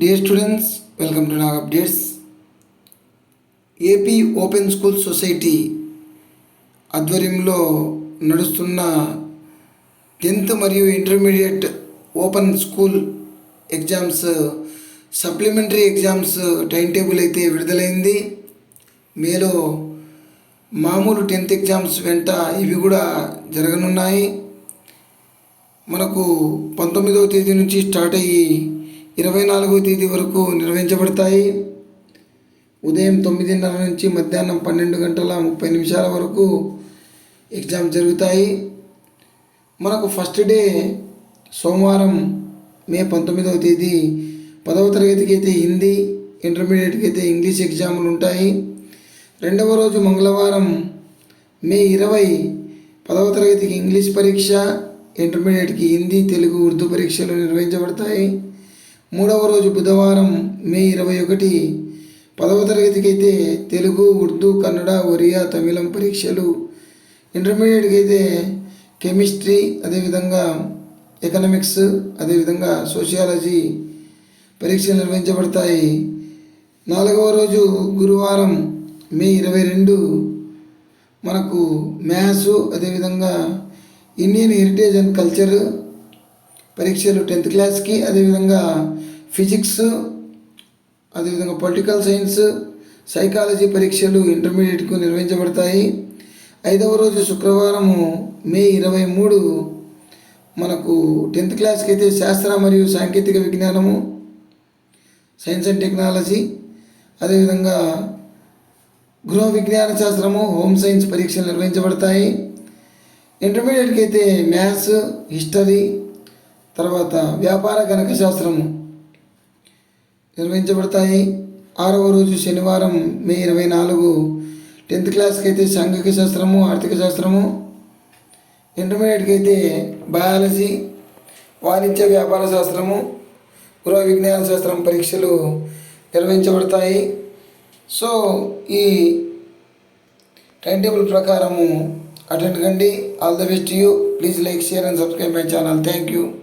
Dear students welcome to Nag updates AP open school society ఆధ్వర్యంలో నడుస్తున్న tenth మరియు intermediate open school exams supplementary exams time table అయితే విడుదలైంది. మేలో మామూలు టెన్త్ ఎగ్జామ్స్ వెంట ఇవి కూడా జరగనున్నాయి. మనకు పంతొమ్మిదవ తేదీ నుంచి స్టార్ట్ అయ్యి ఇరవై నాలుగో తేదీ వరకు నిర్వహించబడతాయి. ఉదయం తొమ్మిదిన్నర నుంచి మధ్యాహ్నం పన్నెండు గంటల ముప్పై నిమిషాల వరకు ఎగ్జామ్ జరుగుతాయి. మనకు ఫస్ట్ డే సోమవారం మే పంతొమ్మిదవ తేదీ పదవ తరగతికి అయితే హిందీ ఇంటర్మీడియట్కి అయితే ఇంగ్లీష్ ఎగ్జాములు ఉంటాయి. రెండవ రోజు మంగళవారం మే ఇరవై పదవ తరగతికి ఇంగ్లీష్ పరీక్ష ఇంటర్మీడియట్కి హిందీ తెలుగు ఉర్దూ పరీక్షలు నిర్వహించబడతాయి. మూడవ రోజు బుధవారం మే ఇరవై ఒకటి. పదవ తరగతికి అయితే తెలుగు ఉర్దూ కన్నడ ఒరియా తమిళం పరీక్షలు. ఇంటర్మీడియట్కి అయితే కెమిస్ట్రీ అదేవిధంగా ఎకనామిక్స్ అదేవిధంగా సోషియాలజీ పరీక్షలు నిర్వహించబడతాయి. నాలుగవ రోజు గురువారం మే ఇరవై రెండు. మనకు మ్యాథ్స్ అదేవిధంగా ఇండియన్ హెరిటేజ్ అండ్ కల్చర్ పరీక్షలు టెన్త్ క్లాస్కి అదేవిధంగా ఫిజిక్స్ అదేవిధంగా పొలిటికల్ సైన్స్ సైకాలజీ పరీక్షలు ఇంటర్మీడియట్కు నిర్వహించబడతాయి. ఐదవ రోజు శుక్రవారము మే ఇరవై మూడు మనకు టెన్త్ క్లాస్కి అయితే శాస్త్ర మరియు సాంకేతిక విజ్ఞానము సైన్స్ అండ్ టెక్నాలజీ అదేవిధంగా గృహ విజ్ఞాన శాస్త్రము హోమ్ సైన్స్ పరీక్షలు నిర్వహించబడతాయి. ఇంటర్మీడియట్కి అయితే మ్యాథ్స్ హిస్టరీ తర్వాత వ్యాపార గణక శాస్త్రము నిర్వహించబడతాయి. ఆరవ రోజు శనివారం మే ఇరవై నాలుగు టెన్త్ క్లాస్కి అయితే సాంఘిక శాస్త్రము ఆర్థిక శాస్త్రము. ఇంటర్మీడియట్కి అయితే బయాలజీ వాణిజ్య వ్యాపార శాస్త్రము గృహ విజ్ఞాన శాస్త్రం పరీక్షలు నిర్వహించబడతాయి. సో ఈ టైం టేబుల్ ప్రకారము అటెండ్ కండి. All the best you. Please like share and subscribe my channel. Thank you.